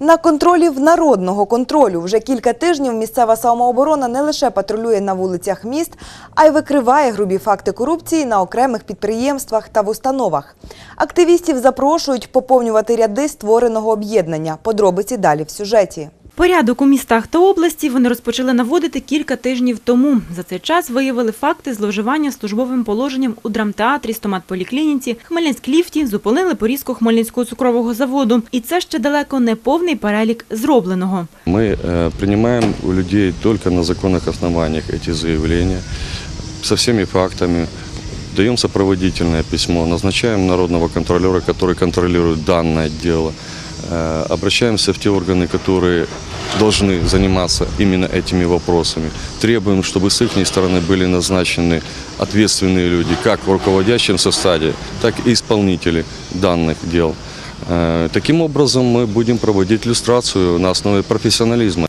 На контролі в народного контролю вже кілька тижнів місцева самооборона не лише патрулює на вулицях міст, а й викриває грубі факти корупції на окремих підприємствах та в установах. Активістів запрошують поповнювати ряди створеного об'єднання. Подробиці далі в сюжеті. Порядок у містах та області вони розпочали наводити кілька тижнів тому. За цей час виявили факти зловживання службовим положенням у драмтеатрі, стоматполіклініці, Хмельницьк-ліфті, зупинили порізку Хмельницького цукрового заводу. І це ще далеко не повний перелік зробленого. Мы э, принимаем у людей только на законных основаниях эти заявления со всеми фактами. Даем сопроводительное письмо, назначаем народного контролера, который контролирует данное дело. Э, Обращаемся в те органы, которые должны заниматься именно этими вопросами. Требуем, чтобы с их стороны были назначены ответственные люди, как в руководящем составе, так и исполнители данных дел. Э, Таким образом, мы будем проводить иллюстрацию на основе профессионализма.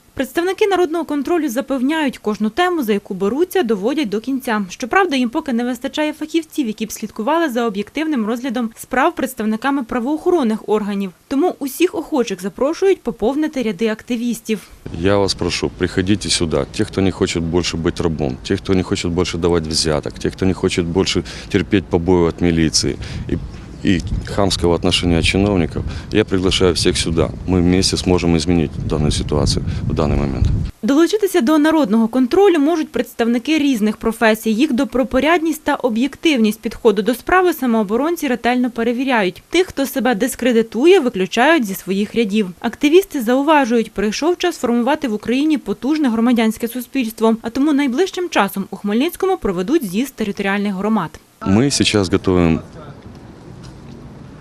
Народного контролю запевняють, кожну тему, за яку беруться, доводять до кінця. Щоправда, їм поки не вистачає фахівців, які б слідкували за об'єктивним розглядом справ представниками правоохоронних органів. Тому усіх охочих запрошують поповнити ряди активістів. Я вас прошу, приходите сюда. Те, кто не хочет больше быть рабом, те, кто не хочет больше давать взяток, те, кто не хочет больше терпеть побои от милиции и, и хамского отношения от чиновников, я приглашаю всех сюда. Мы вместе сможем изменить данную ситуацию в данный момент. Долучитися до народного контролю можуть представники різних професій. Їх добропорядність та об'єктивність підходу до справи самооборонці ретельно перевіряють. Тих, хто себе дискредитує, виключають зі своїх рядів. Активісти зауважують, прийшов час формувати в Україні потужне громадянське суспільство. А тому найближчим часом у Хмельницькому проведуть з'їзд територіальних громад. Мы сейчас готовим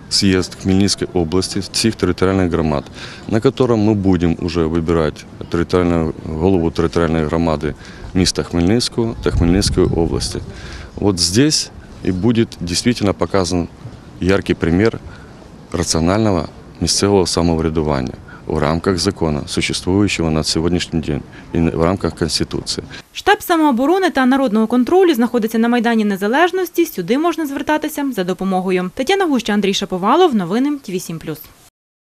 съезд Хмельницкой области, всех территориальных громад, на котором мы будем уже выбирать территориальную, голову территориальной громады места Хмельницкого та Хмельницкой области. Вот здесь и будет действительно показан яркий пример рационального місцевого самоврядування в рамках закону, существующего на сьогоднішній день, і в рамках Конституції. Штаб самооборони та народного контролю знаходиться на Майдані Незалежності. Сюди можна звертатися за допомогою. Тетяна Гуща, Андрій Шаповалов. Новини ТВ 7+.